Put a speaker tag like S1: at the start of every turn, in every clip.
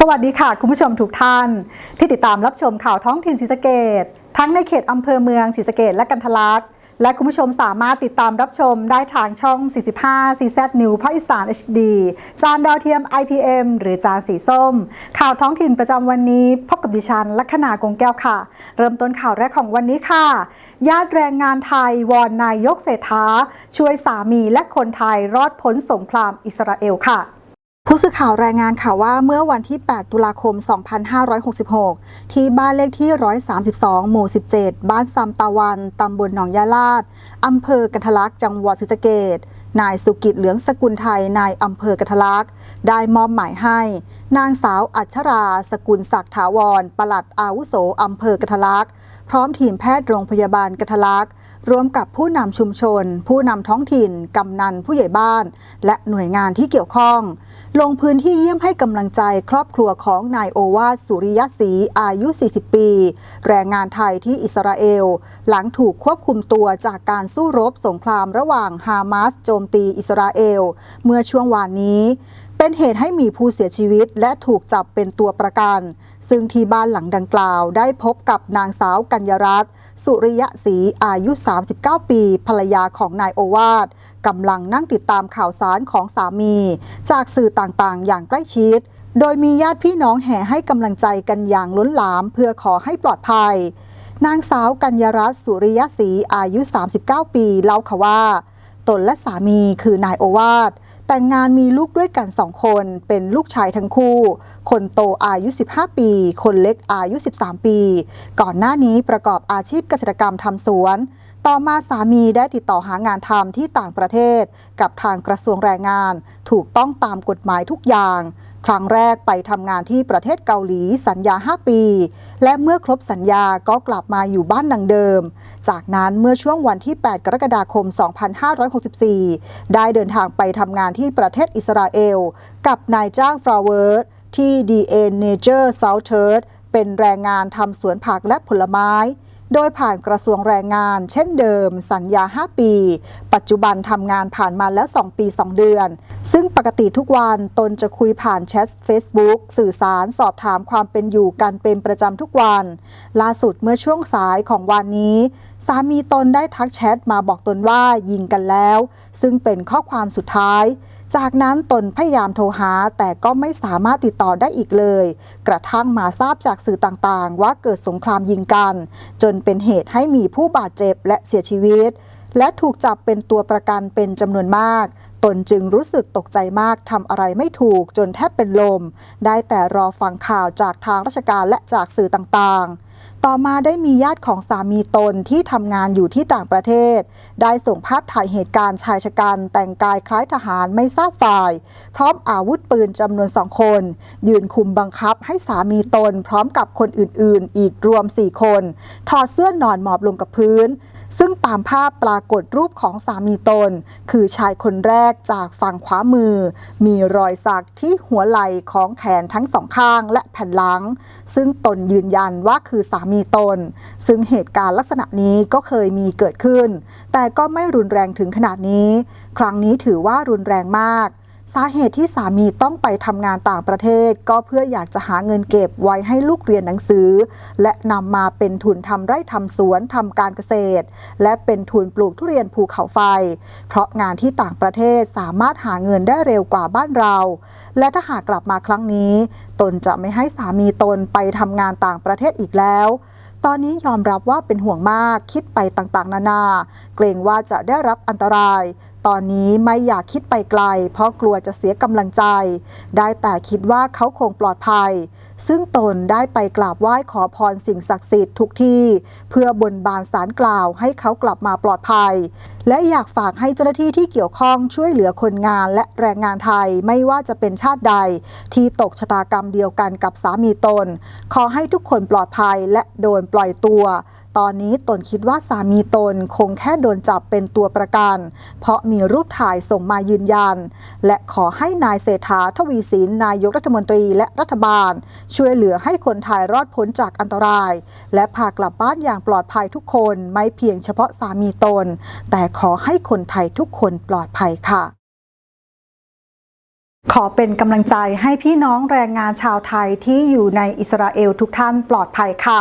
S1: สวัสดีค่ะ คุณผู้ชมทุกท่าน ที่ติดตามรับชมข่าวท้องถิ่นศรีสะเกดทั้งในเขตอำเภอเมืองศรีสะเกดและกันทลักและคุณผู้ชมสามารถติดตามรับชมได้ทางช่อง 45 CZ New ภาคอีสาน HD จานดาวเทียม IPM หรือจานสีส้ม ข่าวท้องถิ่นประจำวันนี้ พบกับดิฉันลัคนากงแก้วค่ะ เริ่มต้นข่าวแรกของวันนี้ค่ะ ญาติแรงงานไทยวอนนายกเศรษฐาช่วยสามีและคนไทยรอดพ้นสงครามอิสราเอลค่ะ ผู้สื่อข่าวรายงานข่าวว่าเมื่อวันที่ 8 ตุลาคม 2566 ที่บ้านเลขที่ 132 หมู่ 17 บ้านซำตาวัน ตำบลหนองยาลาด อำเภอกันทลักจังหวัดศรีสะเกษนายสุกิจเหลืองสกุลไทย นายอำเภอกันทลักได้มอบหมายให้ นางสาวอัชรา สกุลศักดิ์ถาวร ปลัดอาวุโสอำเภอกันทลักพร้อมทีมแพทย์โรงพยาบาลกันทลักษ ร่วมกับผู้นำชุมชน ผู้นำท้องถิ่น กำนันผู้ใหญ่บ้าน และหน่วยงานที่เกี่ยวข้อง ลงพื้นที่เยี่ยมให้กำลังใจครอบครัวของนายโอวาสสุริยศรีอายุ 40 ปี แรงงานไทยที่อิสราเอล หลังถูกควบคุมตัวจากการสู้รบสงครามระหว่างฮามาสโจมตีอิสราเอล เมื่อช่วงวานนี้ เป็นเหตุให้มีผู้เสียชีวิตและถูกจับเป็นตัวประกัน ซึ่งที่บ้านหลังดังกล่าวได้พบกับนางสาวกัญญรัตน์สุริยศรีอายุ 39 ปี ภรรยาของนายโอวาทกำลังนั่งติดตามข่าวสารของสามี จากสื่อต่างๆ อย่างใกล้ชิด โดยมีญาติพี่น้องแห่ให้กำลังใจกันอย่างล้นหลาม เพื่อขอให้ปลอดภัย นางสาวกัญญรัตน์สุริยศรีอายุ 39 ปีเล่าค่ะว่า ตนและสามีคือนายโอวาท แต่งงานมีลูกด้วยกันสองคน เป็นลูกชายทั้งคู่ คนโตอายุ 15 ปี คนเล็กอายุ 13 ปี ก่อนหน้านี้ประกอบอาชีพเกษตรกรรมทำสวน ต่อมาสามีได้ติดต่อหางานทำที่ต่างประเทศ กับทางกระทรวงแรงงาน ถูกต้องตามกฎหมายทุกอย่าง ครั้งแรกไปทำงานที่ประเทศเกาหลีสัญญา 5 ปี และเมื่อครบสัญญาก็กลับมาอยู่บ้านดังเดิม จากนั้นเมื่อช่วงวันที่ 8 กรกฎาคม 2564 ได้เดินทางไปทำงานที่ประเทศอิสราเอล กับนายจ้างฟลาเวิร์ดที่ DA Nature Southern เป็นแรงงานทำสวนผักและผลไม้ โดยผ่านกระทรวงแรงงาน เช่นเดิม สัญญา 5 ปี ปัจจุบันทำงานผ่านมาแล้ว 2 ปี 2 เดือน ซึ่งปกติทุกวันตนจะคุยผ่านแชท Facebook สื่อสารสอบถามความเป็นอยู่กันเป็นประจำทุกวัน ล่าสุดเมื่อช่วงสายของวันนี้ สามีตนได้ทักแชทมาบอกตนว่ายิงกันแล้ว ซึ่งเป็นข้อความสุดท้าย จากนั้นตนพยายามโทรหา แต่ก็ไม่สามารถติดต่อได้อีกเลย กระทั่งมาทราบจากสื่อต่างๆ ว่าเกิดสงครามยิงกัน จนเป็นเหตุให้มีผู้บาดเจ็บและเสียชีวิต และถูกจับเป็นตัวประกันเป็นจำนวนมากตนจึงรู้สึกตกใจมากทำอะไรไม่ถูกจนแทบเป็นลม ได้แต่รอฟังข่าวจากทางราชการและจากสื่อต่างๆ ต่อมาได้มีญาติของสามีตนที่ทำงานอยู่ที่ต่างประเทศ ได้ส่งภาพถ่ายเหตุการณ์ชายชะกันแต่งกายคล้ายทหารไม่ทราบฝ่าย พร้อมอาวุธปืนจำนวนสองคน ยืนคุมบังคับให้สามีตนพร้อมกับคนอื่นๆ อีกรวม 4 คน ถอดเสื้อนอนหมอบลงกับพื้น ซึ่งตามภาพปรากฏรูปของสามีตน คือชายคนแรกจากฝั่งขวามือ มีรอยสักที่หัวไหล่ของแขนทั้งสองข้างและแผ่นหลัง ซึ่งตนยืนยันว่าคือสามีตน ซึ่งเหตุการณ์ลักษณะนี้ก็เคยมีเกิดขึ้น แต่ก็ไม่รุนแรงถึงขนาดนี้ ครั้งนี้ถือว่ารุนแรงมาก สาเหตุที่สามีต้องไปทำงานต่างประเทศ ก็เพื่ออยากจะหาเงินเก็บไว้ให้ลูกเรียนหนังสือ และนำมาเป็นทุนทำไร่ทำสวนทำการเกษตร และเป็นทุนปลูกทุเรียนภูเขาไฟ เพราะงานที่ต่างประเทศสามารถหาเงินได้เร็วกว่าบ้านเรา และถ้าหากกลับมาครั้งนี้ ตนจะไม่ให้สามีตนไปทำงานต่างประเทศอีกแล้วตอนนี้ยอมรับว่าเป็นห่วงมากคิดไปต่างๆ นานา เกรงว่าจะได้รับอันตราย ตอนนี้ไม่อยากคิดไปไกล เพราะกลัวจะเสียกำลังใจ ได้แต่คิดว่าเขาคงปลอดภัย ซึ่งตนได้ไปกราบไหว้ขอพรสิ่งศักดิ์สิทธิ์ทุกที่ เพื่อบนบานสารกล่าวให้เขากลับมาปลอดภัย และอยากฝากให้เจ้าหน้าที่ที่เกี่ยวข้องช่วยเหลือคนงานและแรงงานไทยไม่ว่าจะเป็นชาติใด ที่ตกชะตากรรมเดียวกันกับสามีตน ขอให้ทุกคนปลอดภัยและโดนปล่อยตัว ตอนนี้ตนคิดว่าสามีตนคงแค่โดนจับเป็นตัวประกัน เพราะมีรูปถ่ายส่งมายืนยัน และขอให้นายเศรษฐาทวีสินนายกรัฐมนตรีและรัฐบาล ช่วยเหลือให้คนไทยรอดพ้นจากอันตราย และพากลับบ้านอย่างปลอดภัยทุกคนไม่เพียงเฉพาะสามีตน แต่ขอให้คนไทยทุกคนปลอดภัยค่ะ ขอเป็นกำลังใจให้พี่น้องแรงงานชาวไทยที่อยู่ในอิสราเอลทุกท่านปลอดภัยค่ะ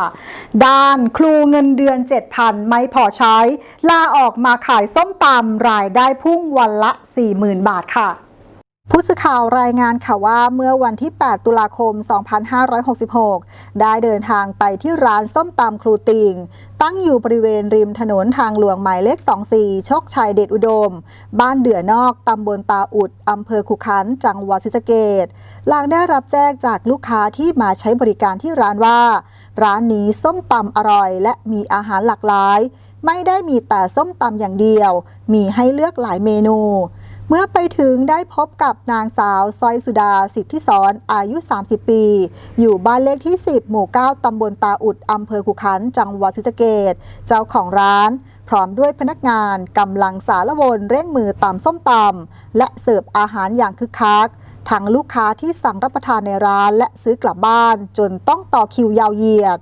S1: ด้านครูเงินเดือน 7,000 ไม่พอใช้ ลาออกมาขายส้มตำรายได้พุ่งวันละ 40,000 บาทค่ะ ผู้สื่อข่าวรายงานค่ะว่าเมื่อวันที่ 8 ตุลาคม 2566 ได้เดินทางไปที่ร้านส้มตำครูติง ตั้งอยู่บริเวณริมถนนทางหลวงหมายเลข 24 โชคชัยเดชอุดม บ้านเดือนอก ตำบลตาอุด อำเภอขุขัน จังหวัดศรีสะเกษหลังได้รับแจ้งจากลูกค้าที่มาใช้บริการที่ร้านว่า ร้านนี้ส้มตำอร่อย และมีอาหารหลากหลาย ไม่ได้มีแต่ส้มตำอย่างเดียว มีให้เลือกหลายเมนู เมื่อไปถึงได้พบกับนางสาวซอยสุดาสิทธิสอนอายุ 30 ปี อยู่บ้านเลขที่ 10 หมู่ 9 ตำบลตาอุด อำเภอขุขัน จังหวัดศรีสะเกษเจ้าของร้าน พร้อมด้วยพนักงานกำลังสารวน เร่งมือตำส้มตำและเสิร์ฟอาหารอย่างคึกคักทั้งลูกค้าที่สั่งรับประทานในร้านและซื้อกลับบ้าน จนต้องต่อคิวยาวเหยียด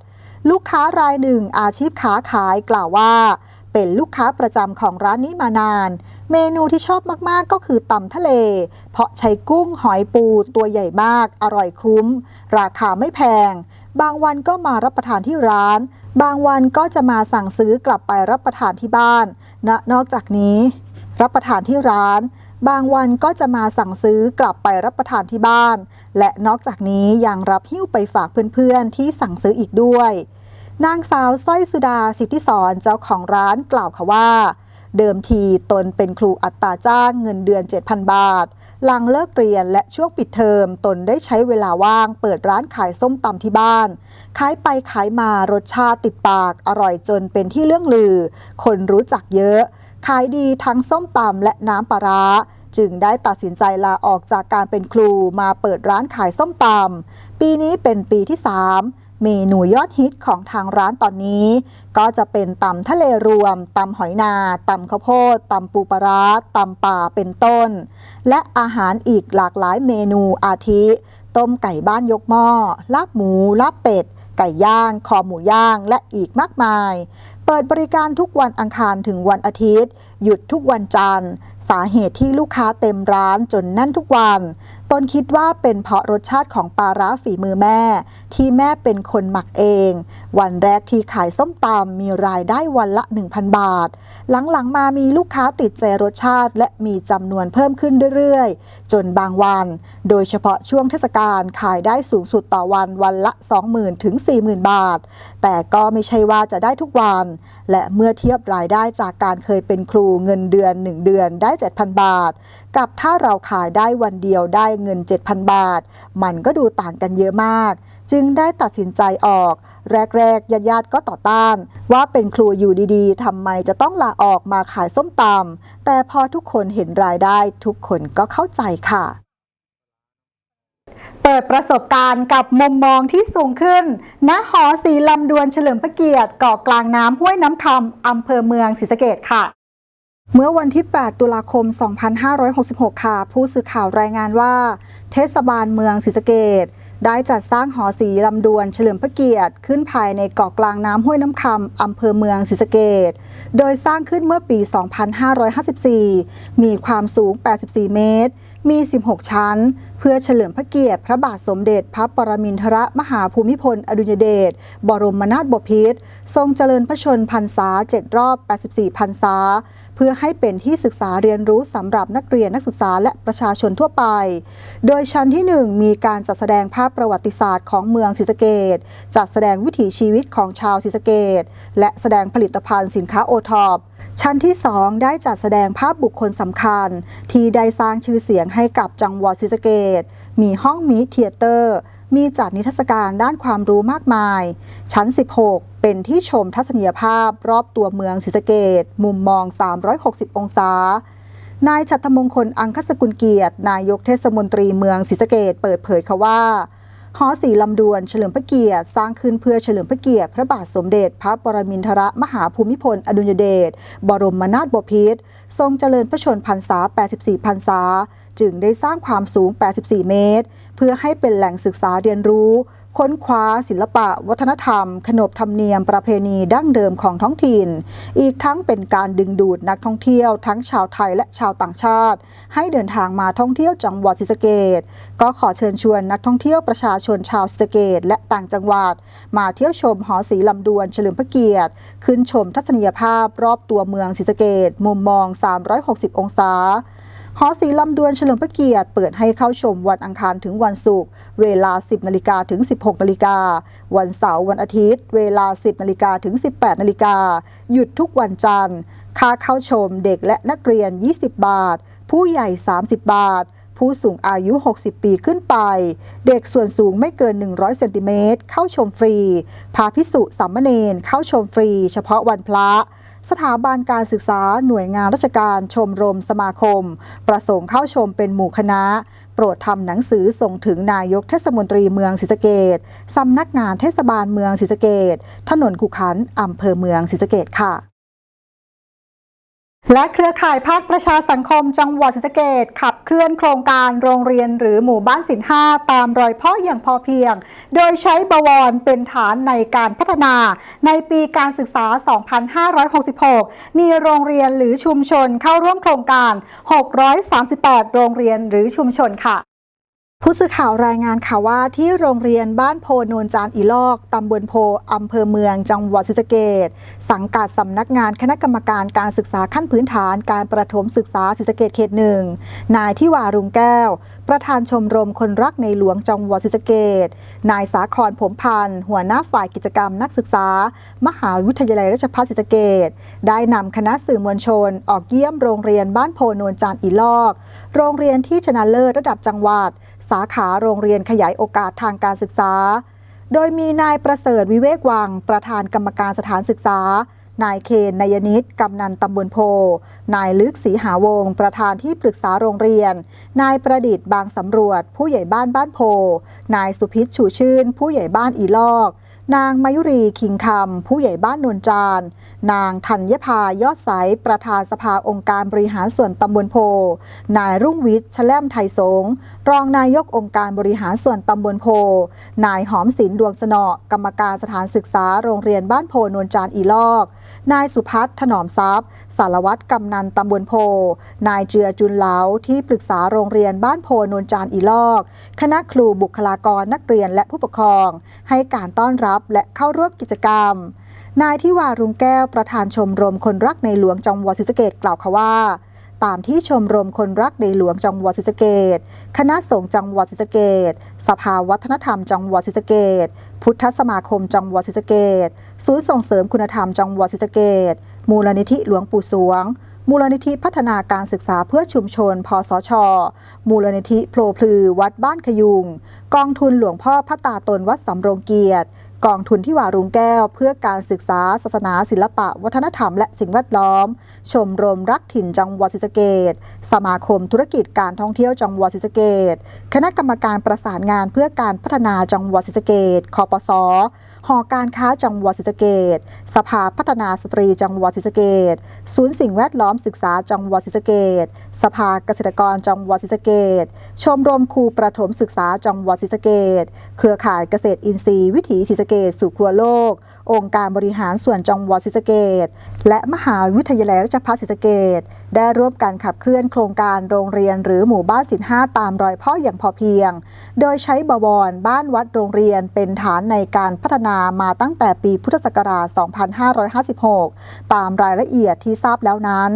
S1: ลูกค้ารายหนึ่งอาชีพค้าขายกล่าวว่า เป็นลูกค้าประจำของร้านนี้มานาน เมนูที่ชอบมาก ๆ ก็คือตำทะเล เพราะใช้กุ้งหอยปูตัวใหญ่มาก อร่อยคุ้ม ราคาไม่แพง บางวันก็มารับประทานที่ร้าน บางวันก็จะมาสั่งซื้อกลับไปรับประทานที่บ้านนะนอกจากนี้ รับประทานที่ร้าน บางวันก็จะมาสั่งซื้อกลับไปรับประทานที่บ้าน และนอกจากนี้ยังรับหิ้วไปฝากเพื่อนๆ ที่สั่งซื้ออีกด้วย นางสาวสร้อยสุดาสิทธิสอนเจ้าของร้านกล่าวค่ะว่า เดิมทีตนเป็นครูอัตราจ้างเงินเดือน 7,000 บาท หลังเลิกเรียนและช่วงปิดเทอมตนได้ใช้เวลาว่างเปิดร้านขายส้มตำที่บ้าน ขายไปขายมารสชาติติดปากอร่อยจนเป็นที่เรื่องลือ คนรู้จักเยอะ ขายดีทั้งส้มตำและน้ำปลาร้าจึงได้ตัดสินใจลาออกจากการเป็นครูมาเปิดร้านขายส้มตำปีนี้เป็นปีที่ 3 เมนูยอดฮิตของทางร้านตอนนี้ ก็จะเป็นตำทะเลรวมตำหอยนาตำข้าวโพดตำปูปลาร้าตำป่าเป็นต้น และอาหารอีกหลากหลายเมนูอาทิ ต้มไก่บ้านยกหม้อลาบหมูลาบเป็ด ไก่ย่าง คอหมูย่าง และอีกมากมาย เปิดบริการทุกวันอังคารถึงวันอาทิตย์ หยุดทุกวันจันทร์ สาเหตุที่ลูกค้าเต็มร้านจนแน่นทุกวัน ตนคิดว่าเป็นเพราะรสชาติของปลาร้าฝีมือแม่ ที่แม่เป็นคนหมักเอง วันแรกที่ขายส้มตำมีรายได้วันละ 1,000 บาท หลังๆมามีลูกค้าติดใจรสชาติ และมีจำนวนเพิ่มขึ้นเรื่อยๆ จนบางวัน โดยเฉพาะช่วงเทศกาลขายได้สูงสุดต่อวันวันละ 20,000ถึง40,000 บาท แต่ก็ไม่ใช่ว่าจะได้ทุกวัน และเมื่อเทียบรายได้จากการเคยเป็นครูเงินเดือน 1 เดือนได้ 7,000 บาท กับถ้าเราขายได้วันเดียวได้เงิน 7,000 บาท มันก็ดูต่างกันเยอะมาก จึงได้ตัดสินใจออก แรกๆญาติๆก็ต่อต้าน ว่าเป็นครูอยู่ดีๆทำไมจะต้องลาออกมาขายส้มตำแต่พอทุกคนเห็นรายได้ทุกคนก็เข้าใจค่ะเปิดประสบการณ์กับมุมมองที่สูงขึ้น ณ หอสีลำดวนเฉลิมพระเกียรติเกาะกลางน้ำห้วยน้ำคำอำเภอเมืองศรีสะเกดค่ะ เมื่อวันที่ 8 ตุลาคม 2566 ค่ะ ผู้สื่อข่าวรายงานว่า เทศบาลเมืองศรีสะเกดได้จัดสร้างหอสีลำดวนเฉลิมพระเกียรติ ขึ้นภายในเกาะกลางน้ำห้วยน้ำคำอำเภอเมืองศรีสะเกดโดยสร้างขึ้นเมื่อปี 2554 มีความสูง 84 เมตร มี 16 ชั้น เพื่อเฉลิมพระเกียรติพระบาทสมเด็จพระปรมินทรมหาภูมิพล อดุลยเดช บรมนาถบพิตร ทรงเจริญพระชนพรรษา 7 รอบ 84 พรรษา เพื่อให้เป็นที่ศึกษาเรียนรู้สำหรับนักเรียนนักศึกษาและประชาชนทั่วไป โดยชั้นที่ 1 มีการจัดแสดงภาพประวัติศาสตร์ของเมืองศรีสะเกดจัดแสดงวิถีชีวิตของชาวศรีสะเกดและแสดงผลิตภัณฑ์สินค้าโอทอป ชั้นที่ 2 ได้จัดแสดงภาพบุคคลสำคัญ ที่ได้สร้างชื่อเสียงให้กับจังหวัดศรีสะเกดมีห้องมินิเทเตอร์ มีจัดนิทรรศการด้านความรู้มากมาย ชั้น 16 เป็นที่ชมทัศนียภาพรอบตัวเมืองศรีสะเกดมุมมอง 360 องศา นายชัตมงคลอังคสกุลเกียรติ นายกเทศมนตรีเมืองศรีสะเกดเปิดเผยค่ะว่า หอสีลำดวนเฉลิมพระเกียรติ สร้างขึ้นเพื่อเฉลิมพระเกียรติ พระบาทสมเด็จ พระปรมินทรมหาภูมิพล อดุลยเดชบรมนาถบพิตรทรงเจริญพระชนพรรษา 84 พรรษา จึงได้สร้างความสูง 84 เมตร เพื่อให้เป็นแหล่งศึกษาเรียนรู้ ค้นคว้าศิลปะ วัฒนธรรม ขนบธรรมเนียมประเพณีดั้งเดิมของท้องถิ่น อีกทั้งเป็นการดึงดูดนักท่องเที่ยวทั้งชาวไทยและชาวต่างชาติ ให้เดินทางมาท่องเที่ยวจังหวัดศรีสะเกดก็ขอเชิญชวนนักท่องเที่ยวประชาชนชาวศรีสะเกดและต่างจังหวัด มาเที่ยวชมหอสีลำดวนเฉลิมพระเกียรติ ขึ้นชมทัศนียภาพรอบตัวเมืองศรีสะเกดมุมมอง 360 องศา หอสีลำดวนเฉลิมพระเกียรติเปิดให้เข้าชมวันอังคารถึงวันศุกร์เวลา 10นาฬิกาถึง 16นาฬิกาวันเสาร์วันอาทิตย์ เวลา 10นาฬิกาถึง 18นาฬิกาหยุดทุกวันจันทร์ ค่าเข้าชมเด็กและนักเรียน 20 บาท ผู้ใหญ่ 30 บาท ผู้สูงอายุ 60 ปีขึ้นไป เด็กส่วนสูงไม่เกิน 100เซนติเมตรเข้าชมฟรี พาพิสุสามเณรเข้าชมฟรี เฉพาะวันพระ สถาบันการศึกษาหน่วยงานราชการชมรมสมาคม ประสงค์เข้าชมเป็นหมู่คณะ โปรดทำหนังสือส่งถึงนายกเทศมนตรีเมืองศรีสะเกดสำนักงานเทศบาลเมืองศรีสะเกดถนนขุขันอำเภอเมืองศรีสะเกดค่ะ และเครือข่ายภาคประชาสังคมจังหวัดศรีสะเกดขับเคลื่อนโครงการโรงเรียนหรือหมู่บ้านสินห้าตามรอยพ่ออย่างพอเพียง โดยใช้บวรเป็นฐานในการพัฒนาในปีการศึกษา 2566 มีโรงเรียนหรือชุมชนเข้าร่วมโครงการ 638 โรงเรียนหรือชุมชนค่ะ ผู้สื่อข่าวรายงานค่ะว่าที่โรงเรียนบ้านโพนนจานอีลอก ตำบลโพอำเภอเมือง จังหวัดศรีสะเกดสังกัดสำนักงานคณะกรรมการการศึกษาขั้นพื้นฐานการประถมศึกษาศรีสะเกดเขตหนึ่งนายทิวารุงแก้วประธานชมรมคนรักในหลวงจังหวัดศรีสะเกดนายสาครผมพันธ์ หัวหน้าฝ่ายกิจกรรมนักศึกษา มหาวิทยาลัยราชภัฏศรีสะเกดได้นำคณะสื่อมวลชน ออกเยี่ยมโรงเรียนบ้านโพโนนจานอีลอก โรงเรียนที่ชนะเลิศระดับจังหวัด สาขาโรงเรียนขยายโอกาสทางการศึกษา โดยมีนายประเสริฐวิเวกวัง ประธานกรรมการสถานศึกษา นายเคนนายนิตกำนันตำบลโพ นายลึกศรีหาวง ประธานที่ปรึกษาโรงเรียน นายประดิษฐ์บางสำรวจ ผู้ใหญ่บ้านบ้านโพ นายสุพิษชูชื่น ผู้ใหญ่บ้านอีลอก นางมายุรีคิงคำผู้ใหญ่บ้านนวลจาน นางธัญพายอดใสประธานสภาองค์การบริหารส่วนตำบลโพ นายรุ่งวิทย์แชล่มไทยสงรองนายกองค์การบริหารส่วนตำบลโพ นายหอมศิลดวงสนอกรรมการสถานศึกษาโรงเรียนบ้านโพนวลจานอีลอก นายสุพัฒน์ถนอมทรัพย์ สารวัตรกำนันตำบลโพ นายเจือจุนเหลาที่ปรึกษาโรงเรียนบ้านโพนวลจานอีลอก คณะครูบุคลากรนักเรียนและผู้ปกครอง ให้การต้อนรับและเข้าร่วมกิจกรรม นายทิวารุงแก้วประธานชมรมคนรักในหลวงจังหวัดศรีสะเกดกล่าวค่ะว่า ตามที่ชมรมคนรักในหลวงจังหวัดศรีสะเกดคณะสงฆ์จังหวัดศรีสะเกดสภาวัฒนธรรมจังหวัดศรีสะเกดพุทธสมาคมจังหวัดศรีสะเกดศูนย์ส่งเสริมคุณธรรมจังหวัดศรีสะเกดมูลนิธิหลวงปู่สวงมูลนิธิพัฒนาการศึกษาเพื่อชุมชนพสชมูลนิธิโพลพลือ วัดบ้านขยุง กองทุนหลวงพ่อพระตาตนวัดสำโรงเกียรติ กองทุนที่วารุงแก้ว เพื่อการศึกษาศาสนาศิลปะ วัฒนธรรม และสิ่งแวดล้อม ชมรมรักถิ่นจังหวัดศรีสะเกดสมาคมธุรกิจการท่องเที่ยวจังหวัดศรีสะเกดคณะกรรมการประสานงานเพื่อการพัฒนาจังหวัดศรีสะเกดคอปส หอการค้าจังหวัดศรีสะเกดสภาพัฒนาสตรีจังหวัดศรีสะเกดศูนย์สิ่งแวดล้อมศึกษาจังหวัดศรีสะเกดสภาเกษตรกรจังหวัดศรีสะเกดชมรมครูประถมศึกษาจังหวัดศรีสะเกดเครือข่ายเกษตรอินทรีย์วิถีศรีสะเกดสู่ครัวโลก องค์การบริหารส่วนจังหวัดศรีสะเกดและมหาวิทยาลัยราชภัฏศรีสะเกด ได้ร่วมกันขับเคลื่อนโครงการโรงเรียนหรือหมู่บ้านสินห้าตามรอยพ่ออย่างพอเพียง โดยใช้บวรบ้านวัดโรงเรียนเป็นฐานในการพัฒนามาตั้งแต่ปีพุทธศักราช 2556 ตามรายละเอียดที่ทราบแล้วนั้น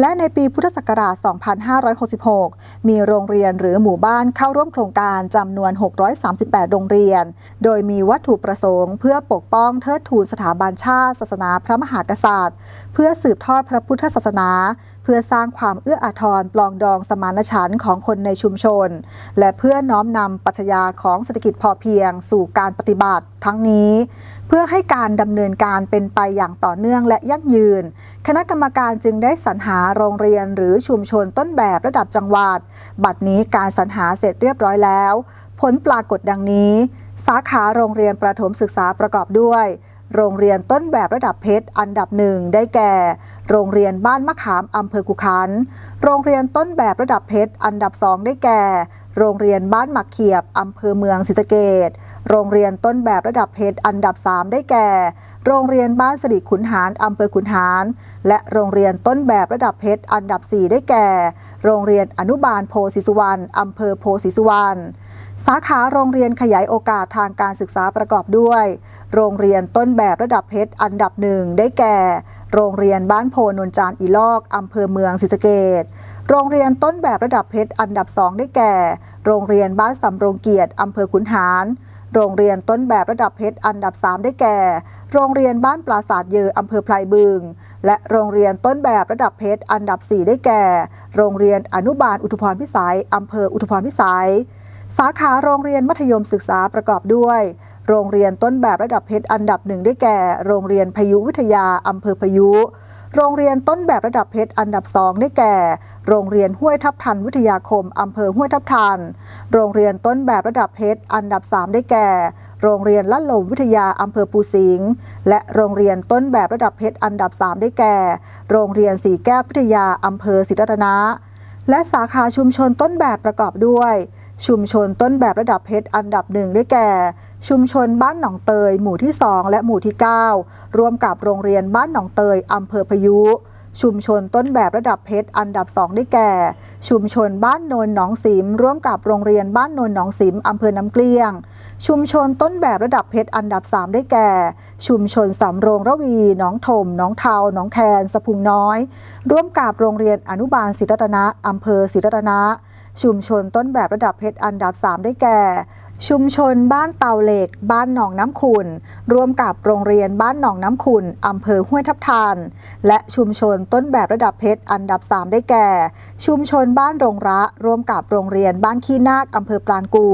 S1: และในปีพุทธศักราช 2566 มีโรงเรียนหรือหมู่บ้านเข้าร่วมโครงการจำนวน 638 โรงเรียน โดยมีวัตถุประสงค์ เพื่อปกป้องเทิดทูนสถาบันชาติศาสนาพระมหากษัตริย์ เพื่อสืบทอดพระพุทธศาสนา เพื่อสร้างความเอื้ออาทรปลองดองสมานฉันท์ของคนในชุมชน และเพื่อน้อมนำปรัชญาของเศรษฐกิจพอเพียงสู่การปฏิบัติ ทั้งนี้ เพื่อให้การดำเนินการเป็นไปอย่างต่อเนื่องและยั่งยืน คณะกรรมการจึงได้สรรหาโรงเรียนหรือชุมชนต้นแบบระดับจังหวัด บัดนี้การสรรหาเสร็จเรียบร้อยแล้ว ผลปรากฏดังนี้ สาขาโรงเรียนประถมศึกษาประกอบด้วย โรงเรียนต้นแบบระดับเพชรอันดับหนึ่งได้แก่ โรงเรียนบ้านมะขามอำเภอกุคัน โรงเรียนต้นแบบระดับเพชรอันดับสองได้แก่โรงเรียนบ้านหมักเขียบ อำเภอเมืองศรีสะเกด โรงเรียนต้นแบบระดับเพชรอันดับ 3 ได้แก่ โรงเรียนบ้านสดิขุนหารอำเภอขุนหาร และโรงเรียนต้นแบบระดับเพชรอันดับ 4 ได้แก่ โรงเรียนอนุบาลโพธิสุวรรณอำเภอโพธิสุวรรณสาขาโรงเรียนขยายโอกาสทางการศึกษาประกอบด้วย โรงเรียนต้นแบบระดับเพชรอันดับหนึ่งได้แก่ โรงเรียนบ้านโพนนจานอีลอกอำเภอเมืองศรีสะเกดโรงเรียนต้นแบบระดับเพชรอันดับสองได้แก่ โรงเรียนบ้านสำโรงเกียรติอำเภอขุนหาร โรงเรียนต้นแบบระดับเพชรอันดับ 3 ได้แก่ โรงเรียนบ้านปราสาทเยออำเภอไพรบึง และโรงเรียนต้นแบบระดับเพชรอันดับ 4 ได้แก่ โรงเรียนอนุบาลอุทุพรพิสัยอำเภออุทุพรพิสัย สาขาโรงเรียนมัธยมศึกษาประกอบด้วยโรงเรียนต้นแบบระดับเพชรอันดับหนึ่งได้แก่ โรงเรียนพายุวิทยาอำเภอพายุ โรงเรียนต้นแบบระดับเพชรอันดับสองได้แก่ โรงเรียนห้วยทับทันวิทยาคม อำเภอห้วยทับทัน โรงเรียนต้นแบบระดับเพชร อันดับ 3 ได้แก่ โรงเรียนละลมวิทยา อำเภอปูสิงห์ และโรงเรียนต้นแบบระดับเพชร อันดับ 3 ได้แก่ โรงเรียนสีแก้ววิทยา อำเภอศรีรัตนะ และสาขาชุมชนต้นแบบประกอบด้วย ชุมชนต้นแบบระดับเพชร อันดับหนึ่งได้แก่ชุมชนบ้านหนองเตย หมู่ที่ 2 และหมู่ที่ 9 ร่วมกับโรงเรียนบ้านหนองเตย อำเภอพยุ ชุมชนต้นแบบระดับเพชรอันดับ 2 ได้แก่ ชุมชนบ้านโนนหนองสิม ร่วมกับโรงเรียนบ้านโนนหนองสิมอำเภอน้ำเกลี้ยง ชุมชนต้นแบบระดับเพชรอันดับ 3 ได้แก่ ชุมชนสำโรงระวีหนองถมหนองเทาหนองแคนสะพุงน้อย ร่วมกับโรงเรียนอนุบาลศรีรัตนะอำเภอศรีรัตนะชุมชนต้นแบบระดับเพชรอันดับ 3 ได้แก่ ชุมชนบ้านเตาเหล็ก บ้านหนองน้ำขุนร่วมกับโรงเรียนบ้านหนองน้ำขุนอำเภอห้วยทับทันและชุมชนต้นแบบระดับเพชรอันดับ 3 ได้แก่ ชุมชนบ้านโรงระ ร่วมกับโรงเรียนบ้านขี้นาคอำเภอปรานกู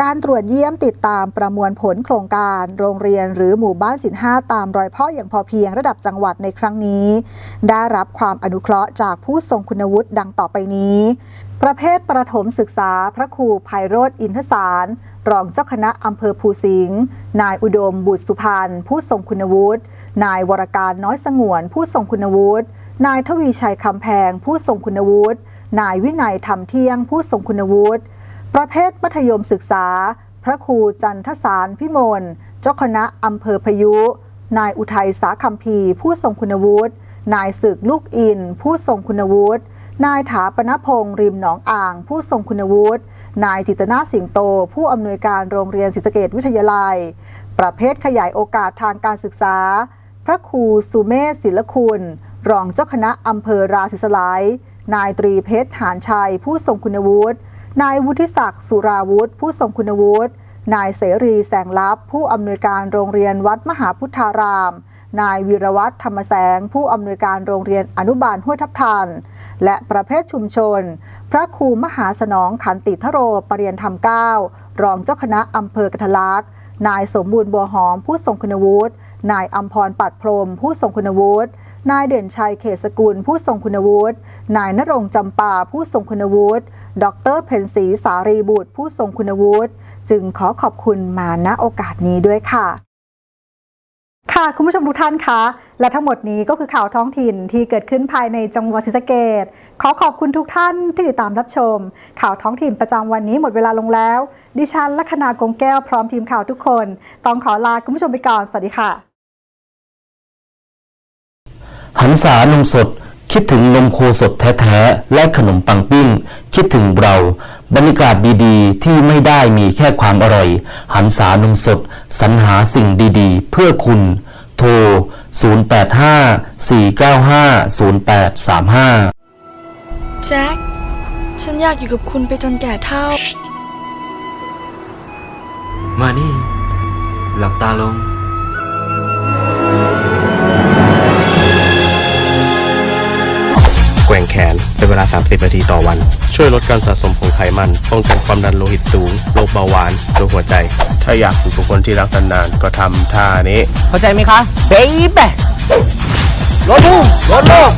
S1: การตรวจเยี่ยมติดตามประมวลผลโครงการ โรงเรียนหรือหมู่บ้านสินห้าตามรอยพ่ออย่างพอเพียงระดับจังหวัดในครั้งนี้ ได้รับความอนุเคราะห์จากผู้ทรงคุณวุฒิดังต่อไปนี้ ประเภทประถมศึกษาพระครูไพโรธอินทสาร รองเจ้าคณะอำเภอภูสิงห์นายอุดมบุตรสุพรรณผู้ทรงคุณวุฒินายวรการน้อยสงวนผู้ทรงคุณวุฒินายทวีชัยคำแพงผู้ทรงคุณวุฒินายวินัยธรรมเที่ยงผู้ทรงคุณวุฒิประเภทมัธยมศึกษา พระครูจันทสารพิมลเจ้าคณะอำเภอพยุ นายอุทัยสาคัมพีผู้ทรงคุณวุฒินายศึกลูกอิน ผู้ทรงคุณวุฒิ นายถาปนพงศ์ริมหนองอ่าง ผู้ทรงคุณวุฒิ นายจิตนาสิงโต ผู้อำนวยการโรงเรียนศรีสเกดวิทยาลัย ประเภทขยายโอกาสทางการศึกษา พระครูสุเมศศิลคุณ รองเจ้าคณะอำเภอราศิสไลยนายตรีเพชรหานชัย ผู้ทรงคุณวุฒิ นายวุฒิศักดิ์สุราวุธผู้ทรงคุณวุฒิ นายเสรีแสงลับ ผู้อำนวยการโรงเรียนวัดมหาพุทธาราม นายวีรวัตรธรรมแสง ผู้อำนวยการโรงเรียนอนุบาลห้วยทับทันและประเภทชุมชน พระครูมหาสนองขันติทโรปรริยนธรรมเก้ารองเจ้าคณะอำเภอกระทะลักนายสมบูรณ์บัวหอมผู้ทรงคุณวุฒินายอัมพรปัดพรมผู้ทรงคุณวุฒินายเด่นชัยเขตสกุลผู้ทรงคุณวุฒินายนรงจำปาผู้ทรงคุณวุฒิดรเพนศรีสารีบุตรผู้ทรงคุณวุฒิจึงขอขอบคุณมาณโอกาสนี้ด้วยค่ะ ค่ะ คุณผู้ชมทุกท่านคะ และทั้งหมดนี้ก็คือข่าวท้องถิ่นที่เกิดขึ้นภายในจังหวัดศรีสะเกดขอขอบคุณทุกท่านที่ติดตามรับชม ข่าวท้องถิ่นประจำวันนี้หมดเวลาลงแล้ว ดิฉันลัคนากงแก้วพร้อมทีมข่าวทุกคน ต้องขอลาคุณผู้ชมไปก่อน สวัสดีค่ะ
S2: หันษานมสด คิดถึงนมโคสดแท้ๆ และขนมปังปิ้ง คิดถึงเราบรรยากาศดีๆ ที่ไม่ได้มีแค่ความอร่อย หันษานมสด สรรหาสิ่งดีๆ เพื่อคุณ โทร 085 495 0835
S3: แจ็ค ฉันอยากอยู่กับคุณไปจนแก่เท่า
S4: มานี่ หลับตาลง
S5: แกว่ง เป็นเวลา 30 นาทีต่อวัน ช่วยลดการสะสมของไขมันป้องกันความดันโลหิตสูงโรคเบาหวานโรคหัวใจ ถ้าอยากอยู่กับคนที่รักนานๆก็ทำท่านี้
S6: เข้าใจไหมคะเบ๊บลดลูกลดโลก